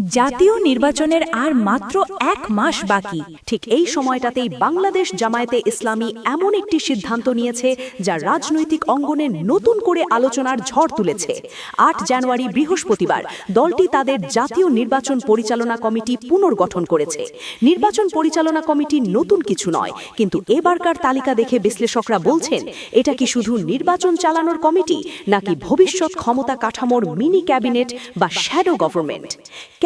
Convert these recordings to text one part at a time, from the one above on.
জাতীয় নির্বাচনের আর মাত্র এক মাস বাকি। ঠিক এই সময়টাতেই বাংলাদেশ জামায়াতে ইসলামী এমন একটি সিদ্ধান্ত নিয়েছে, যা রাজনৈতিক অঙ্গনে নতুন করে আলোচনার ঝড় তুলেছে। আট জানুয়ারি বৃহস্পতিবার দলটি তাদের জাতীয় নির্বাচন পরিচালনা কমিটি পুনর্গঠন করেছে। নির্বাচন পরিচালনা কমিটি নতুন কিছু নয়, কিন্তু এবারকার তালিকা দেখে বিশ্লেষকরা বলছেন, এটা কি শুধু নির্বাচন চালানোর কমিটি, নাকি ভবিষ্যৎ ক্ষমতা কাঠামোর মিনি ক্যাবিনেট বা শ্যাডো গভর্নমেন্ট?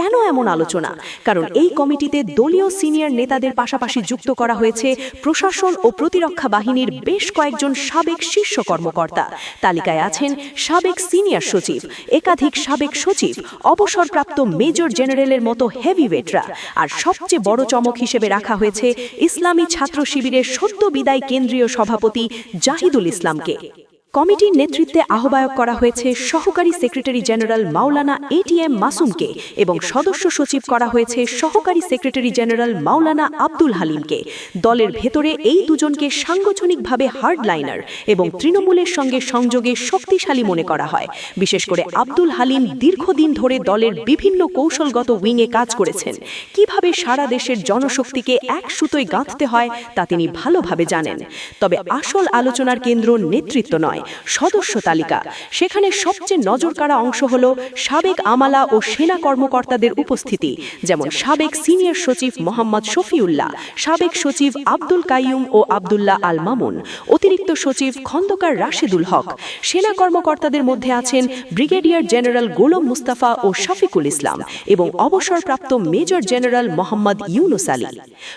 কেন এমন আলোচনা? কারণ এই কমিটিতে দলীয় সিনিয়র নেতাদের পাশাপাশি যুক্ত করা হয়েছে প্রশাসন ও প্রতিরক্ষা বাহিনীর বেশ কয়েকজন সাবেক শীর্ষ কর্মকর্তা। তালিকায় আছেন সাবেক সিনিয়র সচিব, একাধিক সাবেক সচিব, অবসরপ্রাপ্ত মেজর জেনারেলের মতো হেভিওয়েটরা। আর সবচেয়ে বড় চমক হিসেবে রাখা হয়েছে ইসলামী ছাত্র শিবিরের সদ্য বিদায় কেন্দ্রীয় সভাপতি জাহিদুল ইসলামকে। কমিটির নেতৃত্বে আহ্বায়ক করা হয়েছে সহকারী সেক্রেটারি জেনারেল মাওলানা এটিএম মাসুমকে এবং সদস্য সচিব করা হয়েছে সহকারী সেক্রেটারি জেনারেল মাওলানা আব্দুল হালিমকে। দলের ভেতরে এই দুজনকে সাংগঠনিকভাবে হার্ডলাইনার এবং তৃণমূলের সঙ্গে সংযোগে শক্তিশালী মনে করা হয়। বিশেষ করে আব্দুল হালিম দীর্ঘদিন ধরে দলের বিভিন্ন কৌশলগত উইংয়ে কাজ করেছেন। কীভাবে সারা দেশের জনশক্তিকে এক সুতোয় গাঁথতে হয় তা তিনি ভালোভাবে জানেন। তবে আসল আলোচনার কেন্দ্র নেতৃত্ব নয়। সদস্য তালিকা। সেখানে সবচেয়ে নজরকাড়া অংশ হল সাবেক আমালা ও সেনা কর্মকর্তাদের উপস্থিতি, যেমন সাবেক সিনিয়র সচিব মোহাম্মদ শফিউল্লাহ, সাবেক সচিব আব্দুল কাইয়ুম ও আবদুল্লাহ আল মামুন, অতিরিক্ত সচিব খন্দকার রাশেদুল হক, সেনা কর্মকর্তাদের মধ্যে আছেন ব্রিগেডিয়ার জেনারেল গোলম মুস্তাফা ও শফিকুল ইসলাম এবং অবসরপ্রাপ্ত মেজর জেনারেল মোহাম্মদ ইউনুস আলী।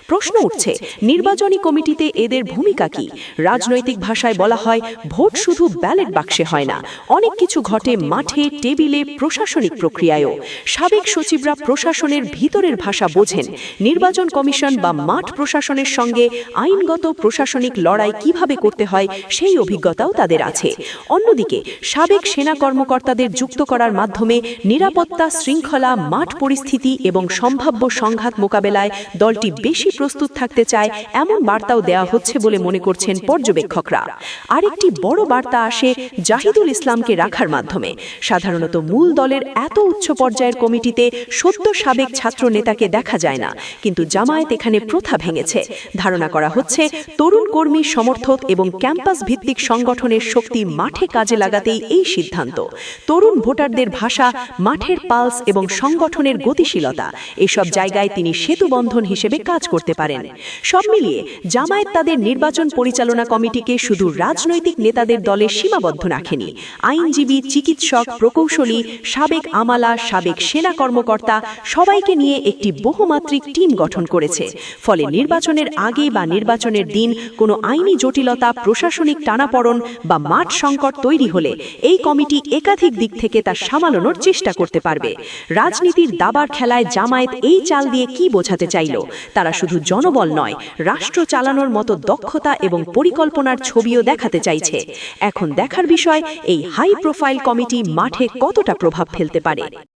প্রশ্ন উঠছে, নির্বাচনী কমিটিতে এদের ভূমিকা কি? রাজনৈতিক ভাষায় বলা হয় ভোট শুধু ব্যালট বাক্সে হয় না, অনেক কিছু ঘটে মাঠে টেবিলে প্রশাসনিক প্রক্রিয়ায়ও। সাবেক সচিবরা প্রশাসনের ভিতরের ভাষা বোঝেন, নির্বাচন কমিশন বা মাঠ প্রশাসনের সঙ্গে আইনগত প্রশাসনিক লড়াই কীভাবে করতে হয়, সেই অভিজ্ঞতাও তাদের আছে। অন্যদিকে, সাবেক সেনা কর্মকর্তাদের যুক্ত করার মাধ্যমে নিরাপত্তা শৃঙ্খলা, মাঠ পরিস্থিতি এবং সম্ভাব্য সংঘাত মোকাবেলায় দলটি বেশি প্রস্তুত থাকতে চায়, এমন বার্তাও দেওয়া হচ্ছে বলে মনে করছেন পর্যবেক্ষকরা। আরেকটি বড় বার্তা আসে জাহিদুল ইসলামকে রাখার মাধ্যমে। সাধারণত মূল দলের এত উচ্চ পর্যায়ের কমিটিতে সত্য সাবেক ছাত্র নেতাকে দেখা যায় না, কিন্তু জামায়াত এখানে প্রথা ভেঙেছে। ধারণা করা হচ্ছে, তরুণ কর্মী সমর্থক এবং ক্যাম্পাস ভিত্তিক সংগঠনের শক্তি মাঠে কাজে লাগাতেই এই সিদ্ধান্ত। তরুণ ভোটারদের ভাষা, মাঠের পালস এবং সংগঠনের গতিশীলতা, এসব জায়গায় তিনি সেতুবন্ধন হিসেবে কাজ করতে পারেন। সব মিলিয়ে জামায়াত তাদের নির্বাচন পরিচালনা কমিটিকে শুধু রাজনৈতিক নেতাদের দলে সীমাবদ্ধ রাখেনি। আইনজীবী, চিকিৎসক, প্রকৌশলী, সাবেক আমালা, সাবেক সেনা কর্মকর্তা সবাইকে নিয়ে একটি বহুমাত্রিক টিম গঠন করেছে। ফলে নির্বাচনের আগে বা নির্বাচনের দিন কোনো আইনি জটিলতা, প্রশাসনিক টানাপড়ন বা মাঠ সংকট তৈরি হলে এই কমিটি একাধিক দিক থেকে তা সামালানোর চেষ্টা করতে পারবে। রাজনীতির দাবার খেলায় জামায়াত এই চাল দিয়ে কি বোঝাতে চাইল? তারা শুধু জনবল নয়, রাষ্ট্র চালানোর মতো দক্ষতা এবং পরিকল্পনার ছবিও দেখাতে চাইছে। এখন দেখার বিষয় এই হাই প্রোফাইল কমিটি মাঠে কতটা প্রভাব ফেলতে পারে?